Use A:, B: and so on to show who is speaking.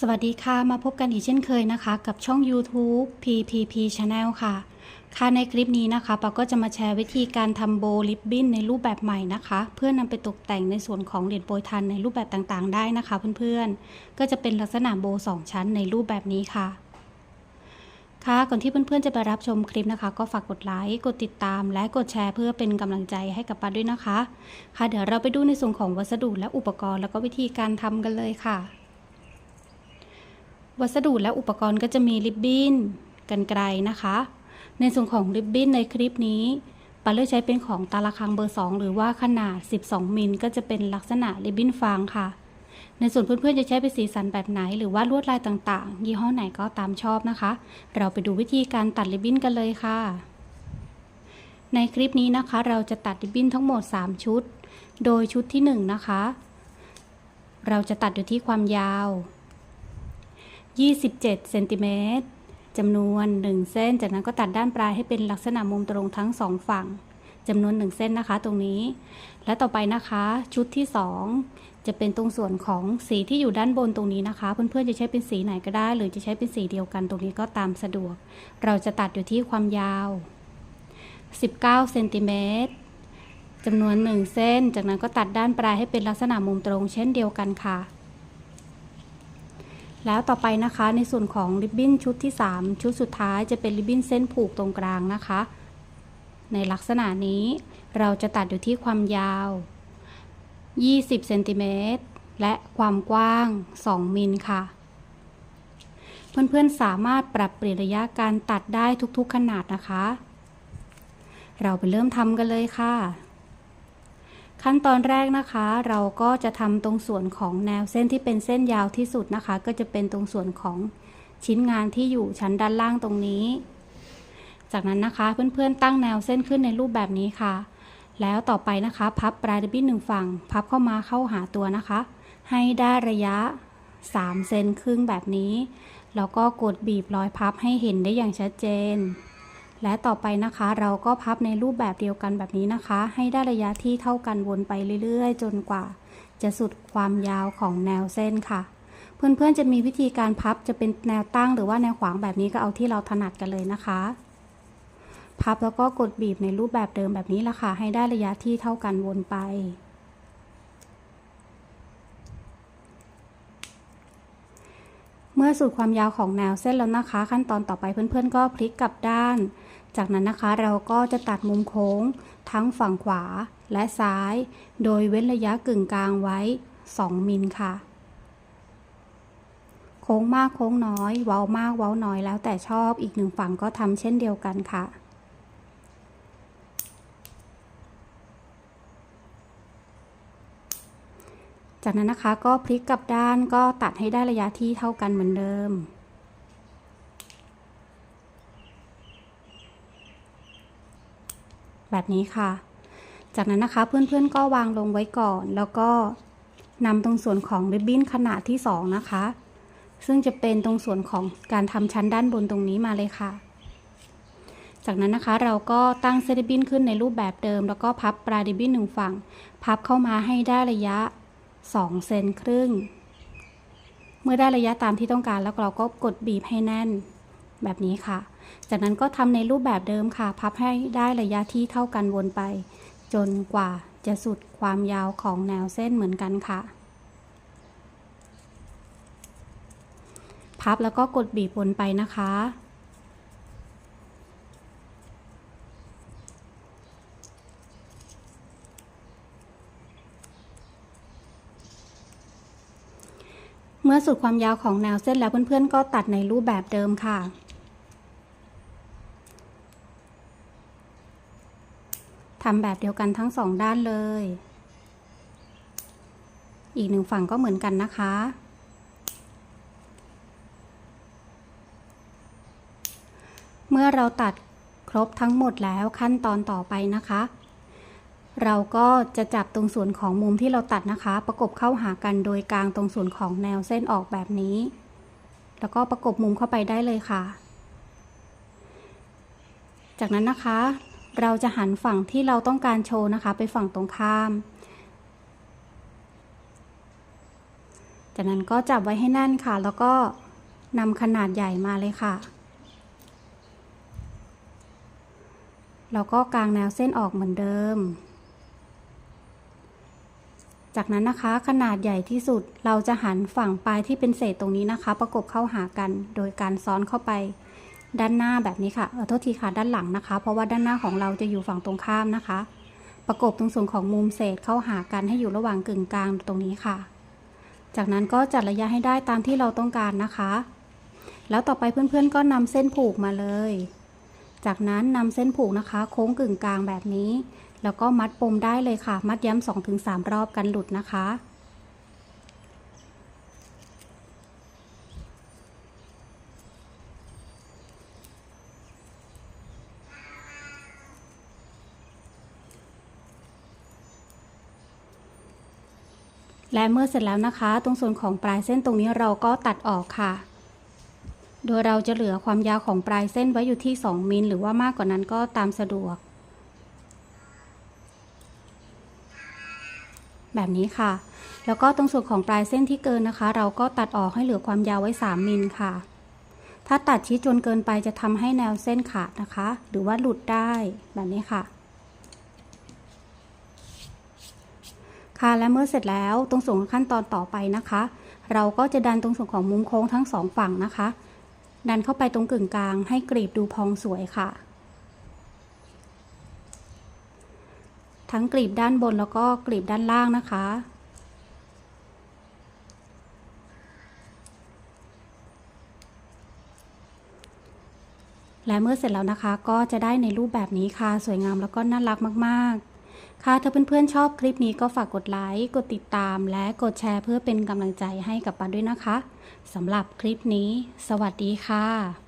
A: สวัสดีค่ะ มาพบกันอีกเช่นเคยนะคะ กับช่อง YouTube PPP Channel ค่ะ ค่ะในคลิปนี้นะคะปาก็จะมาแชร์วิธีการทำโบลิปบิ้นในรูปแบบใหม่นะคะ เพื่อนำไปตกแต่งในส่วนของเหรียญโปรยทานในรูปแบบต่างๆ ได้นะคะ เพื่อนๆ ก็จะเป็นลักษณะโบว์สองชั้นในรูปแบบนี้ค่ะ ค่ะก่อนที่เพื่อนๆจะไปรับชมคลิปนะคะ ก็ฝากกดไลค์กดติดตาม และกดแชร์เพื่อเป็นกำลังใจให้กับปาด้วยนะคะ ค่ะเดี๋ยวเราไปดูในส่วนของวัสดุและอุปกรณ์ แล้วก็วิธีการทำกันเลยค่ะ วัสดุและอุปกรณ์ก็จะมีริบบิ้นกันไกลนะคะ ในส่วนของริบบิ้นในคลิปนี้ปาเลือกใช้เป็นของตาละคังเบอร์ 2 หรือว่าขนาด 12 มิลก็จะเป็นลักษณะริบบิ้นฟางค่ะ ในส่วนเพื่อนๆจะใช้เป็นสีสันแบบไหน หรือว่าลวดลายต่างๆ ยี่ห้อไหนก็ตามชอบนะคะ เราไปดูวิธีการตัดริบบิ้นกันเลยค่ะ ในคลิปนี้นะคะ เราจะตัดริบบิ้นทั้งหมด 3 ชุด โดยชุดที่ 1 นะคะ เราจะตัดอยู่ที่ความยาว 27เซนติเมตรจำนวน 1 เส้น จากนั้นก็ตัดด้านปลายให้เป็นลักษณะมุมตรงทั้ง 2 ฝั่งจำนวน 1 เส้นนะคะ ตรงนี้ และต่อไปนะคะ ชุดที่ 2 จะเป็นตรงส่วนของสีที่อยู่ด้านบนตรงนี้นะคะ เพื่อนๆจะใช้เป็นสีไหนก็ได้ หรือจะใช้เป็นสีเดียวกันตรงนี้ก็ตามสะดวก เราจะตัดอยู่ที่ความยาว 19เซนติเมตรจำนวน 1 เส้น จากนั้นก็ตัดด้านปลายให้เป็นลักษณะมุมตรง เช่นเดียวกันค่ะ แล้วต่อไปนะคะในส่วนของริบบิ้นชุดที่ 3 ชุดสุดท้ายจะเป็นริบบิ้นเส้นผูกตรงกลางนะคะ ในลักษณะนี้เราจะตัดอยู่ที่ความยาว 20เซนติเมตรและความกว้าง 2 มิลค่ะ เพื่อนๆสามารถปรับเปลี่ยนระยะการตัดได้ทุกๆขนาดนะคะ เราไปเริ่มทำกันเลยค่ะ ขั้นตอนแรกนะคะ เราก็จะทำตรงส่วนของแนวเส้นที่เป็นเส้นยาวที่สุดนะคะ ก็จะเป็นตรงส่วนของชิ้นงานที่อยู่ชั้นด้านล่างตรงนี้ จากนั้นนะคะเพื่อนๆตั้งแนวเส้นขึ้นในรูปแบบนี้ค่ะ แล้วต่อไปนะคะ พับปลายริบบิ้นหนึ่งฝั่ง พับเข้ามาเข้าหาตัวนะคะ ให้ได้ระยะ 3 เซนครึ่งแบบนี้ แล้วก็กดบีบรอยพับให้เห็นได้อย่างชัดเจน และต่อไปนะคะเราก็พับในรูปแบบเดียวกันแบบนี้นะคะ ให้ได้ระยะที่เท่ากันวนไปเรื่อยๆ จนกว่า จะสุดความยาวของแนวเส้นค่ะ เพื่อนๆจะมีวิธีการพับจะเป็นแนวตั้งหรือว่าแนวขวางแบบนี้ก็เอาที่เราถนัดกันเลยนะคะ พับแล้วก็กดบีบในรูปแบบเดิมแบบนี้ละค่ะ ให้ได้ระยะที่เท่ากันวนไปเมื่อสุดความยาวของแนวเส้นแล้วนะคะ ขั้นตอนต่อไปเพื่อนๆ ก็พลิกกลับด้าน จากนั้นนะคะเราก็จะตัดมุมโค้งทั้งฝั่งขวาและซ้าย โดยเว้นระยะกึ่งกลางไว้ 2 มิลค่ะ โค้งมากโค้งน้อย เว้ามากเว้าน้อยแล้วแต่ชอบอีกหนึ่งฝั่งก็ทำเช่นเดียวกันค่ะจากนั้นนะคะก็พลิกกลับด้านก็ตัดให้ได้ระยะที่เท่ากันเหมือนเดิม แบบนี้ค่ะ จากนั้นนะคะเพื่อนๆก็วางลงไว้ก่อน แล้วก็นำตรงส่วนของริบบิ้นขนาดที่2นะคะ ซึ่งจะเป็นตรงส่วนของการทำชั้นด้านบนตรงนี้มาเลยค่ะ จากนั้นนะคะเราก็ตั้งเซริบบิ้นขึ้นในรูปแบบเดิม แล้วก็พับปลายริบบิ้นหนึ่งฝั่ง พับเข้ามาให้ได้ระยะ2เซนครึ่ง เมื่อได้ระยะตามที่ต้องการแล้วเราก็กดบีบให้แน่น แบบนี้ค่ะ จากนั้นก็ทำในรูปแบบเดิมค่ะ พับให้ได้ระยะที่เท่ากันวนไป จนกว่าจะสุดความยาวของแนวเส้นเหมือนกันค่ะ พับแล้วก็กดบีบวนไปนะคะ เมื่อสุดความยาวของแนวเส้นแล้วเพื่อนๆ ก็ตัดในรูปแบบเดิมค่ะ ทำแบบเดียวกันทั้งสองด้านเลย อีกหนึ่งฝั่งก็เหมือนกันนะคะ เมื่อเราตัดครบทั้งหมดแล้วขั้นตอนต่อไปนะคะ เราก็จะจับตรงส่วนของมุมที่เราตัดนะคะ ประกบเข้าหากันโดยกลางตรงส่วนของแนวเส้นออกแบบนี้ แล้วก็ประกบมุมเข้าไปได้เลยค่ะ จากนั้นนะคะ เราจะหันฝั่งที่เราต้องการโชว์นะคะ ไปฝั่งตรงข้าม จากนั้นก็จับไว้ให้แน่นค่ะ แล้วก็นำขนาดใหญ่มาเลยค่ะ แล้วก็กางแนวเส้นออกเหมือนเดิม จากนั้นนะคะขนาดใหญ่ที่สุดเราจะหันฝั่งปลายที่เป็นเศษตรงนี้นะคะ ประกบเข้าหากันโดยการซ้อนเข้าไป ด้านหน้าแบบนี้ค่ะเออโทษทีค่ะด้านหลังนะคะ เพราะว่าด้านหน้าของเราจะอยู่ฝั่งตรงข้ามนะคะ ประกบตรงส่วนของมุมเศษเข้าหากันให้อยู่ระหว่างกึ่งกลางตรงนี้ค่ะ จากนั้นก็จัดระยะให้ได้ตามที่เราต้องการนะคะ แล้วต่อไปเพื่อนๆก็นำเส้นผูกมาเลย จากนั้นนำเส้นผูกนะคะ โค้งกึ่งกลางแบบนี้ แล้วก็มัดปมได้เลยค่ะ มัดย้ำสองถึงสามรอบกันหลุดนะคะ และเมื่อเสร็จแล้วนะคะ ตรงส่วนของปลายเส้นตรงนี้เราก็ตัดออกค่ะ โดยเราจะเหลือความยาวของปลายเส้นไว้อยู่ที่ 2มิลหรือว่ามากกว่านั้นก็ตามสะดวก แบบนี้ค่ะ แล้วก็ตรงส่วนของปลายเส้นที่เกินนะคะ เราก็ตัดออกให้เหลือความยาวไว้ 3มิลค่ะ ถ้าตัดชี้จนเกินไปจะทำให้แนวเส้นขาดนะคะ หรือว่าหลุดได้แบบนี้ค่ะ ค่ะและเมื่อเสร็จแล้วตรงส่วนขั้นตอนต่อไปนะคะ เราก็จะดันตรงส่วนของมุมโค้งทั้งสองฝั่งนะคะ ดันเข้าไปตรงกึ่งกลาง ให้กรีบดูพองสวยค่ะ ทั้งกรีบด้านบนแล้วก็กรีบด้านล่างนะคะและเมื่อเสร็จแล้วนะคะก็จะได้ในรูปแบบนี้ค่ะ สวยงามแล้วก็น่ารักมาก ๆ ค่ะถ้าเพื่อนๆชอบคลิปนี้ก็ฝากกดไลค์ กดติดตาม และกดแชร์เพื่อเป็นกำลังใจให้กับปันด้วยนะคะสำหรับคลิปนี้ สวัสดีค่ะ